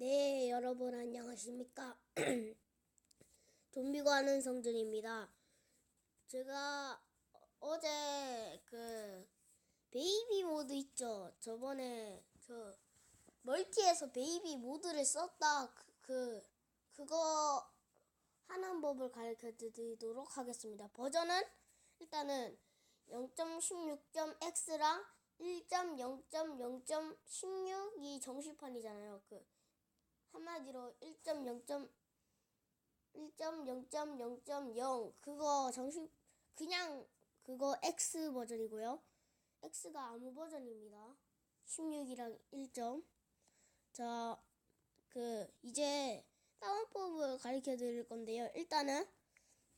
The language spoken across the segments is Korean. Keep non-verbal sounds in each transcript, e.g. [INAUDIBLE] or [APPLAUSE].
네, 여러분 안녕하십니까? [CLEARS THROAT] 좀비가 하는 성준입니다. 제가 어제 그 베이비 모드 있죠? 저번에 저 멀티에서 베이비 모드를 썼다 그, 그 그거 하는 법을 가르쳐 드리도록 하겠습니다. 버전은 일단은 0.16.x랑 1.0.0.16이 정식판이잖아요. 그 한마디로 1.0. 1.0.0.0 그거 정식 그냥 그거 X 버전이고요. X가 아무 버전입니다. 16이랑 1점. 자, 그 이제 다운법을 가르쳐 드릴 건데요. 일단은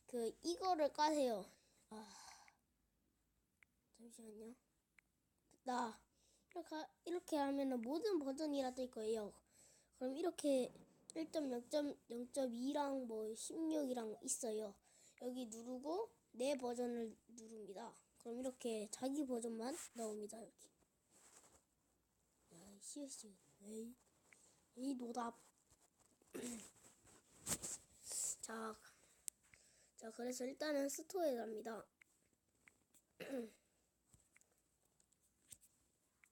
그 이거를 까세요. 아. 잠시만요. 나 이렇게 하- 이렇게 하면은 모든 버전이라 뜰 거예요. 그럼 이렇게 1.0.0.2랑 뭐 16이랑 있어요. 여기 누르고 내 버전을 누릅니다. 그럼 이렇게 자기 버전만 나옵니다. 여기. 야, 시시. 에이. 이 노답. [CLEARS THROAT] 자, 자 그래서 일단은 스토어에 갑니다. [CLEARS THROAT]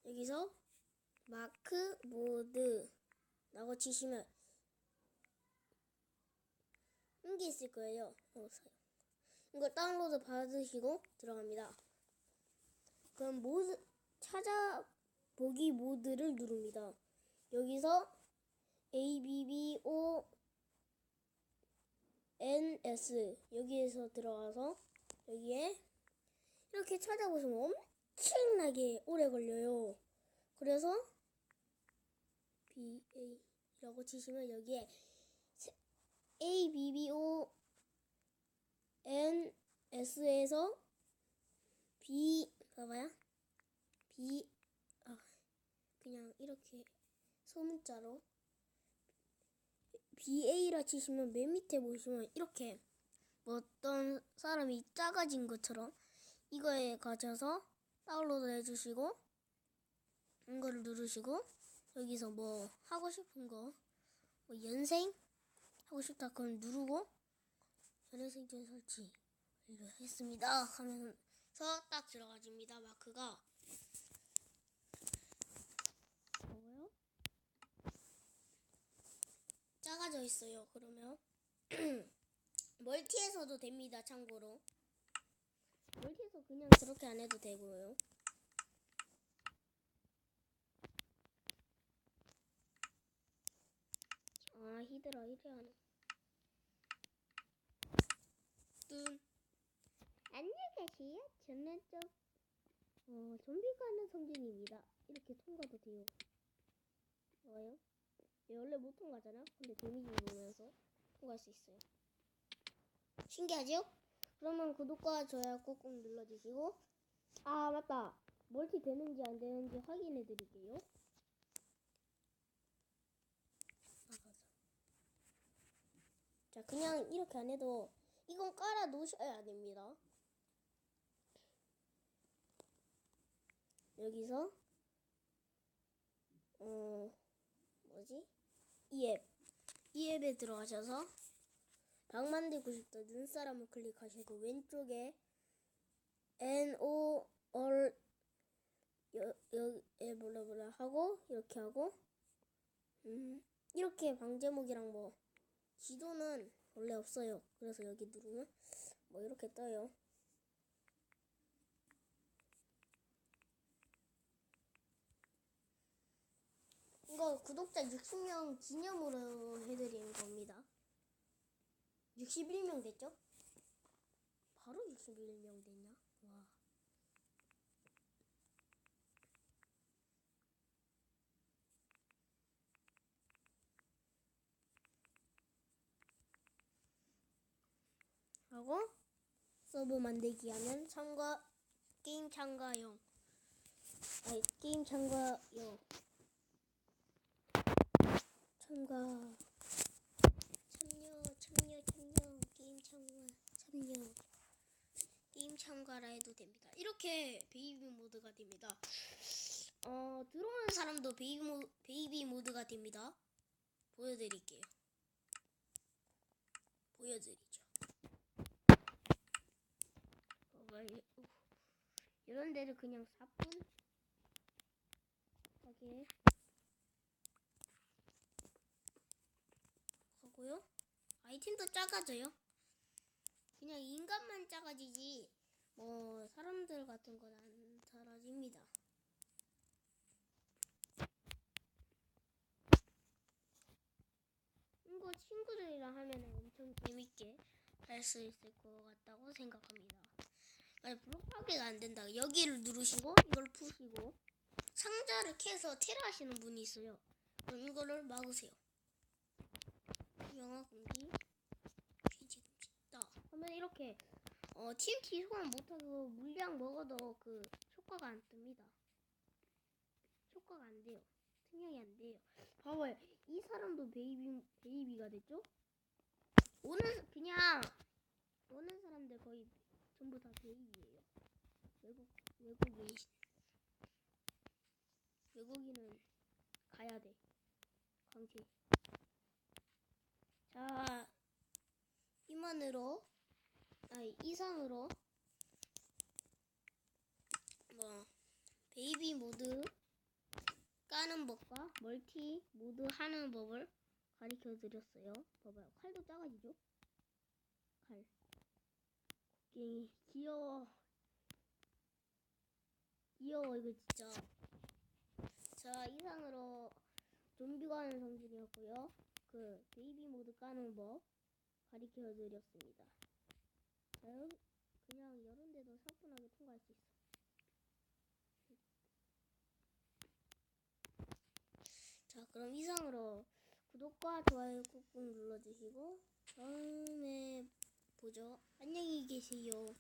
여기서 마크 모드 라고 치시면 이게 있을 거예요. 어. 이걸 다운로드 받으시고 들어갑니다. 그럼 모드 찾아보기 모드를 누릅니다. 여기서 A B B O N S 여기에서 들어가서 여기에 이렇게 찾아보시면 엄청나게 오래 걸려요. 그래서 B A라고 치시면 여기에 세- A B B O N S에서 B 봐봐요. B 아 그냥 이렇게 소문자로 BA라 치시면 맨 밑에 보시면 이렇게 뭐 어떤 사람이 작아진 것처럼 이거에 가셔서 다운로드 해주시고 이거를 누르시고 여기서 뭐 하고 싶은 거 뭐 연생 하고 싶다 그럼 누르고 연생전 설치 완료했습니다. 하면서 딱 들어가집니다. 마크가. 뭐요? 작아져 있어요 그러면. [CLEARS THROAT] 멀티에서도 됩니다 참고로. 멀티에서 그냥 그렇게 안 해도 되고요 아 히드라 이래 하네 뚠 안녕하세요. 저는 좀 어, 좀비가 하는 성진입니다. 이렇게 통과도 돼요. 좋아요. 얘 원래 못 통과잖아. 근데 데미지 보면서 통과할 수 있어요. 신기하죠? 그러면 구독과 좋아요 꾹꾹 눌러주시고. 아 맞다. 멀티 되는지 안 되는지 확인해 드릴게요 아 맞아 자 그냥 이렇게 안 해도 이건 깔아 놓으셔야 됩니다. 여기서 어 뭐지? 이 앱. 이 앱에 들어가셔서 방 만들고 싶다 눈사람을 클릭하시고 왼쪽에 N O R 여여 뭐라 뭐라 하고 이렇게 하고 음 이렇게 방 제목이랑 뭐 지도는 원래 없어요. 그래서 여기 누르면 뭐 이렇게 떠요. 이거 구독자 60명 기념으로 해드리는 겁니다. 61명 됐죠? 바로 61명 됐냐? 하고 서브 만들기 하면 참가 게임 참가용 아니 게임 참가용 참가 참여 참여 참여 게임 참가 참여 게임 참가라 해도 됩니다. 이렇게 베이비 모드가 됩니다. 어 들어오는 사람도 베이비, 모, 베이비 모드가 됩니다. 보여드릴게요. 보여드리죠. 어, 말- 우, 이런 데를 그냥 4분 하게 하고요. 아이템도 작아져요. 그냥 인간만 작아지지 뭐 사람들 같은 건 안 사라집니다. 이거 친구들이랑 하면 엄청 재밌게 할 수 있을 것 같다고 생각합니다. 만약 블록 파괴가 안 된다. 여기를 누르시고 이걸 푸시고 상자를 캐서 테러 하시는 분이 있어요. 그럼 이거를 막으세요. 영화 공기 하면 이렇게 어 TNT 소환 못하고 물량 먹어도 그 효과가 안 뜹니다. 효과가 안 돼요. 생명이 안 돼요. 봐봐요. 이 사람도 베이비 베이비가 됐죠? 오는 그냥 오는 사람들 거의 전부 다 베이비예요. 외국 외국인 외국인은 가야 돼. 광채. 자 이만으로 아니 이상으로 뭐 베이비 모드 까는 법과 멀티 모드 하는 법을 가르쳐 드렸어요. 봐봐요. 칼도 작아지죠? 칼. 곡괭이 귀여워. 귀여워 이거 진짜. 자 이상으로 좀비 가는 성질이었고요. 그 베이비 모드 까는 법 가르쳐 드렸습니다. 자 그냥 이런 데도 사뿐하게 통과할 수 있어. 자, 그럼 이상으로 구독과 좋아요 꾹꾹 눌러주시고 다음에 보죠. 안녕히 계세요.